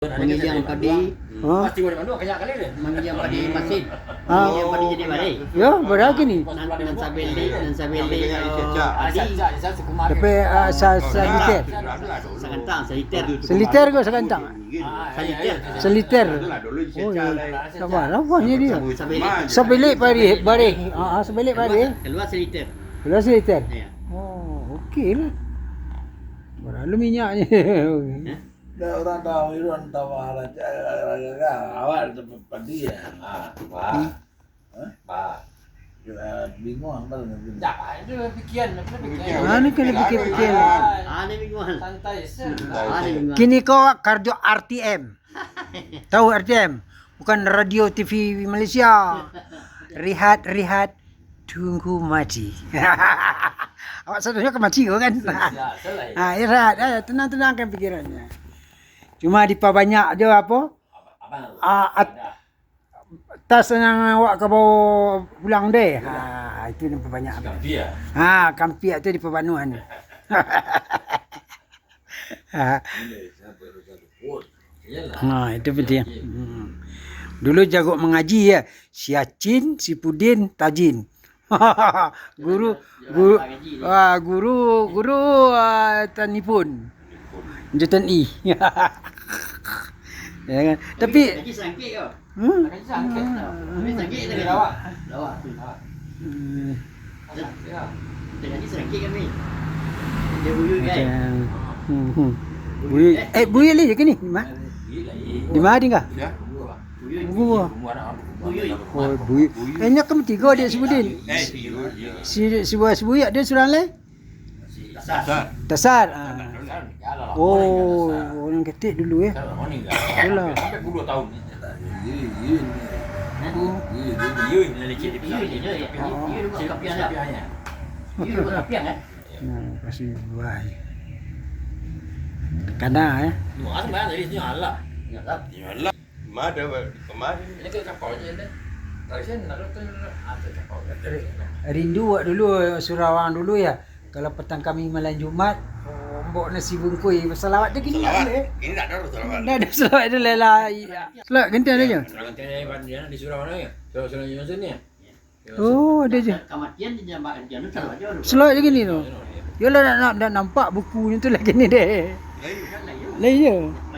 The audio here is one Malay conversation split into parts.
Menginjam padi, Ha? Pasti boleh mandu kaya kali dia. menginjam padi. Ah. Menginjam padi jadi balik. Ya, berapa ni? Nan nan sabeli, nan sabeli suku mari. Tapi uh, sa sa liter. Sekentang, seliter. Seliter ke sekantang? Seliter. Seliter. Oh, ya. Sabar, apanya dia? Sebelik pari, bari. Ah, sebelik pari. Keluar seliter. Belas liter. Ya. Oh, okey lah. Berapa minyaknya? Orang tahu awal padi ya. Bingung apa. Ya, itu pikiran, apa pikiran. Kena. Santai. Kini kau kardio RTM. Tahu RTM? Bukan radio TV Malaysia. Rihat, rihat, tunggu mati. Awak satunya ke mati kau kan? Ya, salah. Ah, irat, eh, tenang-tenangkan pikirannya. Cuma diperbanyak je apa? Abang. Ah, at, tas yang awak ke bawa pulang deh. Ha, itu diperbanyak. Dia. Ha, kampiak tu diperbanuan. ha, Iyalah. ha, itu penting. Hmm. Dulu jago mengaji ya. Si Acin, si Pudin, Tajin. guru guru ah guru guru uh, tanipun. Jutan I. ya kan? Tapi Lagi sangkit kau. hmm, Lagi sangkit. Tapi sangkit lawak. Lawak. hmm, Ya. Lagi sangkit kami. Dia buyur kan. macam hmm, hmm. Buyi, eh buyi lagi ke ni? Di mana? Di mana dia? Ya. Gua. Semua anak Buyur. Oh. Eh, ni kamu tiga dia sebudin. Eh, Si si si buyi ada surang lain? Tasar. Tasar. Ah. Ya lah. Oh, orang ketik dulu ya. Ni enggak. Alah. Sampai 10 tahun ni. Ini ini ini. Dia ni lecet dia. Buyur je dia. Buyur buat kapian dah. Siapnya. Buyur buat kapian kan. Nah, kasih buah. Kana ya. Mana mana dari sini Allah. Ya tak. Yalah. Mana kemarin Ini ke kapal je dah. Rindu dulu Surawang dulu ya. Kalau petang kami malam Jumat, mbok nasi bungkui salawat dia gini Salawat. boleh. Ini tak ada salawat. Dah ada salawat dia lela. Salawat ganti ada je. Orang tanya dia di Surau mana ya? Sini ya. Oh, ada je. Kematian di jambak dia tu salah je. Salawat je gini tu. Yalah nak, nak, nak nampak buku ni tu lah gini deh. Lain je. Banyak tu.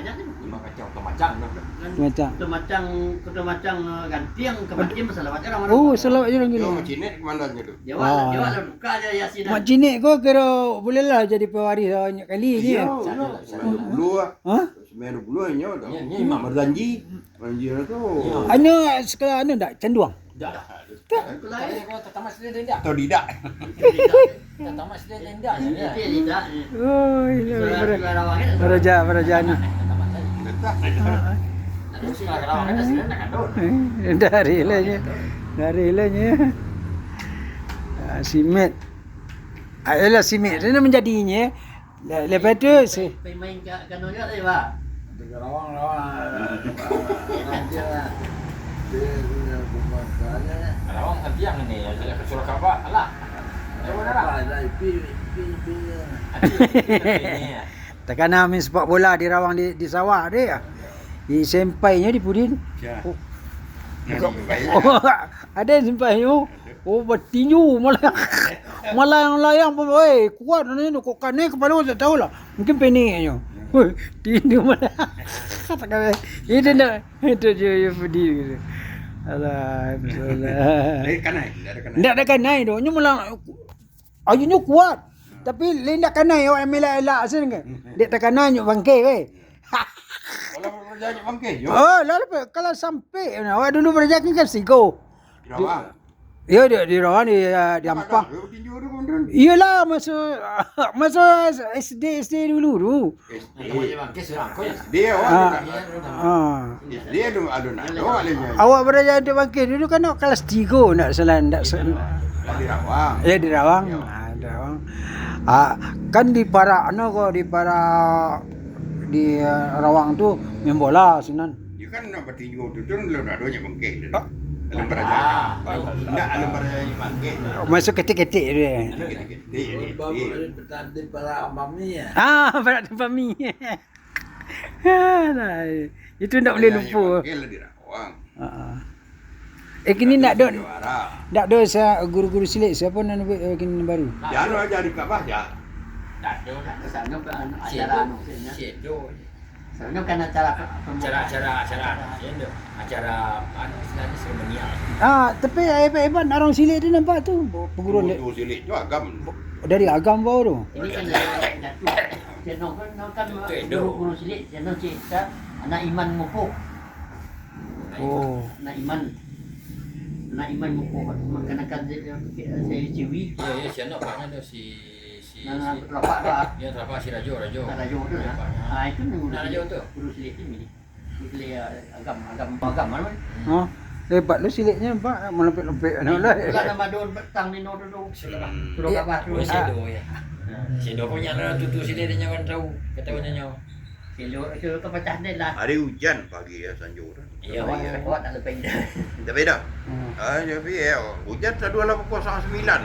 Kacang atau macam tu. Macam. Kutu macang, kutu macang gantiang kematian masalah macam orang. Oh, salawat je orang gini. Yo, Cina komandannya tu. Jawab, Ah. jawab lah buka aja yasin. Mak kau kira boleh lah jadi pewaris banyak kali ni. Sembilan puluh ah. Ha? Sembilan puluh nya. Ni ni imam. Berjanji. Berjanji tu. Anu sekolah anu tak cenduang. Dah. Tanya kau tamat sedih dia. Atau tidak. Tamat sedih dia. Dia tidak. Oh, Surah surah rawang kan. Beraja, beraja ni. Surah Kerawang kita sedih nak kandung. Dari lahnya. Dari lahnya. Ah, Simet. Ah, ialah simet. Dia menjadinya. Le- Lepas tu, si, Pergi main kat kanu juga Pak. Dekat rawang rawang. Dia dia punya rumah saya. Kerawang kan tiang ni. Saya ke Surau Kaabah. Alah. Lah? Apa dah pi pi pi. Takkan nak main sepak bola di rawang di, di sawah dia. Di sempainya di Pudin. Ya. Oh. Kau. Oh, ada yang simpan tu. Oh, bertinju malah. malah yang layang pun, weh, kuat ni tu. Kok kan ni kepala aku tak tahulah. Mungkin peniknya. Weh, tinju malah. Katakan, itu nak, itu je yang pedih gitu. Alah, alah. Eh, kanai. Ada kanai. Ada kanai tu. Ini malah, ayunya kuat. Tapi lain tak kanai, awak yang elak-elak sini kan. Dia tak kanai, nyuk bangkit weh. Kalau berjanji bangkit. Yo. Oh, lalu kalau sampai, awak dulu berjaga kan sigo. Rawang. Ya, dia di rawang di, uh, di Ampang. Kemudian. Iyalah masa masa SD SD dulu tu. Dia Ah. awak. Ah. Dia tu ada nak. Awak berada di bangkit dulu kan kelas 3 nak salah nak. Di Rawang. Ya di Rawang. Ah, di Rawang. Ah, kan di para ano ko di para di uh, Rawang tu main bola sinan. Dia kan nak bertinju tu tu belum ada banyak bangkit. Ah. Alam beraja. Tidak alam beraja bangkit. Masuk ketik-ketik dia. Petani para mami ya. Ah, berat tu pami. Alah, Itu tak boleh lupa. Manggil di Rawang. Ha. Eh kini nak dok nak dok sa guru-guru silik siapa nak buat eh, kini baru? Jangan aja di Kabah ya. Tak ada lah. Sana kan Cik acara anu sebenarnya. Sana kan acara acara Edo. Acara anu istilahnya seremonial. Ah, tapi hebat-hebat orang silik tu nampak tu perguruan dia, Itu silik tu agam. dari agam bau tu. Ini kan Datuk Ceno kan kan Edo. guru-guru silik Ceno cerita anak iman mupuk Oh. anak iman anak iman mupuk makan-makan saya ciwi Ya, ya, si anak paknya tu si si Nah, si lapak lah dia terapa si Rajo, Rajo. Raja tu lah. Ah itu ni Nak raja tu. Guru silik ni ni. Guru agam agam agam mana? Ha. Hebat lu siliknya nampak melempit-lempit anak lah. Bulan nama don petang ni no tu. Hmm. Suruh kabar tu. Oh, Edo ya. Punya lah tutu sini dia nyawan tahu. Kata punya nyawa. Kilo tu pecah ni lah. Hari hujan pagi ya Sanjur. Iya, Awak iya. awak tak lepas dah. Tak beda. Hmm. Ah, jadi ya. Hujan tak dua lah pukul sembilan.